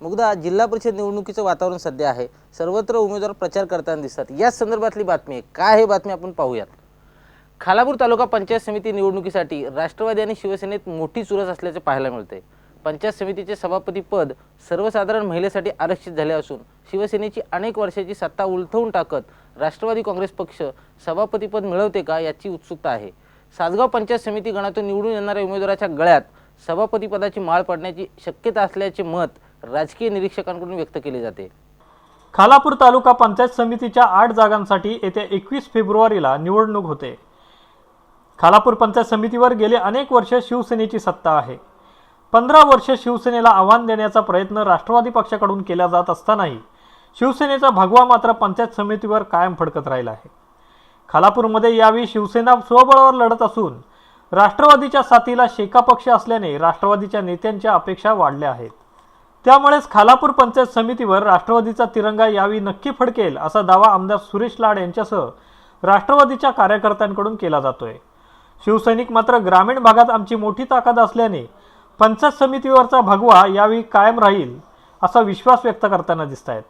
मुगदा जिल्हा परिषद निवडणुकीचं वातावरण सध्या आहे. सर्वत्र उमेदवार प्रचार करताना दिसतात. याच संदर्भातली बातमी आहे. काय हे बातमी आपण पाहूयात. खालापूर तालुका पंचायत समिती निवडणुकीसाठी राष्ट्रवादी आणि शिवसेनेत मोठी चुरस असल्याचे पाहायला मिळते पंचायत समितीचे सभापती पद सर्वसाधारण महिलेसाठी आरक्षित झाले असून शिवसेनेची अनेक वर्षाची सत्ता उलथवून टाकत राष्ट्रवादी काँग्रेस पक्ष सभापतीपद मिळवते का याची उत्सुकता आहे. सासगाव पंचायत समिती गणातून निवडून येणाऱ्या उमेदवाराच्या गळ्यात सभापतीपदाची माळ पडण्याची शक्यता असल्याचे मत राजकीय निरीक्षकांकडून व्यक्त केले जाते. खालापूर तालुका पंचायत समितीच्या आठ जागांसाठी येत्या एकवीस फेब्रुवारीला निवडणूक होते. खालापूर पंचायत समितीवर गेले अनेक वर्ष शिवसेनेची सत्ता आहे. पंधरा वर्ष शिवसेनेला आव्हान देण्याचा प्रयत्न राष्ट्रवादी पक्षाकडून केला जात असतानाही शिवसेनेचा भगवा मात्र पंचायत समितीवर कायम फडकत राहिला आहे. खालापूरमध्ये यावेळी शिवसेना स्वबळावर लढत असून राष्ट्रवादीच्या साथीला शेका पक्ष असल्याने राष्ट्रवादीच्या नेत्यांच्या अपेक्षा वाढल्या आहेत. त्यामुळेच खालापूर पंचायत समितीवर राष्ट्रवादीचा तिरंगा यावेळी नक्की फडकेल असा दावा आमदार सुरेश लाड यांच्यासह राष्ट्रवादीच्या कार्यकर्त्यांकडून केला जातोय. शिवसैनिक मात्र ग्रामीण भागात आमची मोठी ताकद असल्याने पंचायत समितीवरचा भगवा यावेळी कायम राहील असा विश्वास व्यक्त करताना दिसत आहेत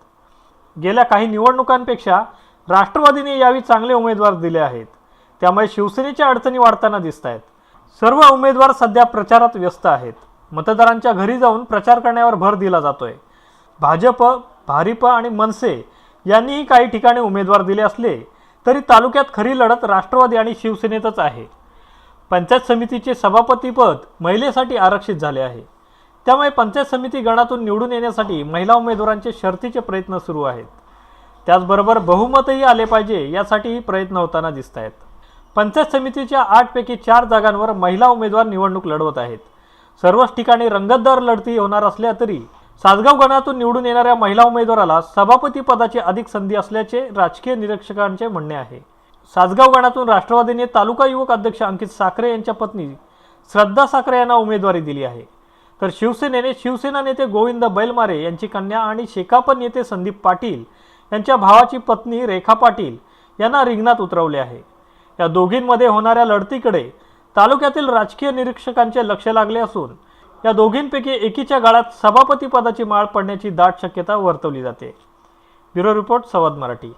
गेल्या काही निवडणुकांपेक्षा राष्ट्रवादीने यावेळी चांगले उमेदवार दिले आहेत. त्यामुळे शिवसेनेच्या अडचणी वाढताना दिसत आहेत सर्व उमेदवार सध्या प्रचारात व्यस्त आहेत. मतदारांच्या घरी जाऊन प्रचार करण्यावर भर दिला जातोय. भाजप भारिप आणि मनसे यांनीही काही ठिकाणी उमेदवार दिले असले तरी तालुक्यात खरी लढत राष्ट्रवादी आणि शिवसेनेतच आहे. पंचायत समितीचे सभापतीपद महिलेसाठी आरक्षित झाले आहे. त्यामुळे पंचायत समिती गणातून निवडून येण्यासाठी महिला उमेदवारांचे शर्तीचे प्रयत्न सुरू आहेत. त्याचबरोबर बहुमतही आले पाहिजे यासाठीही प्रयत्न होताना दिसत आहेत पंचायत समितीच्या आठपैकी चार जागांवर महिला उमेदवार निवडणूक लढवत आहेत. सर्वच ठिकाणी रंगतदार लढती होणार असल्या तरी सासगाव गणातून निवडून येणाऱ्या महिला उमेदवाराला सभापती पदाची अधिक संधी असल्याचे राजकीय निरीक्षकांचे म्हणणे आहे. सासगाव गणातून राष्ट्रवादीने तालुका युवक अध्यक्ष अंकित साखरे यांच्या पत्नी श्रद्धा साखरे यांना उमेदवारी दिली आहे. तर शिवसेनेने शिवसेना नेते गोविंद बैलमारे यांची कन्या आणि शेकाप नेते संदीप पाटील यांच्या भावाची पत्नी रेखा पाटील यांना रिंगणात उतरवले आहे. या दोघींमध्ये होणाऱ्या लढतीकडे तालुक्यातील राजकीय निरीक्षकांचे लक्ष लागले असून या दोघींपैकी एकीच्या गाळात सभापती पदाची माळ पडण्याची दाट शक्यता वर्तवली जाते. ब्युरो रिपोर्ट संवाद मराठी.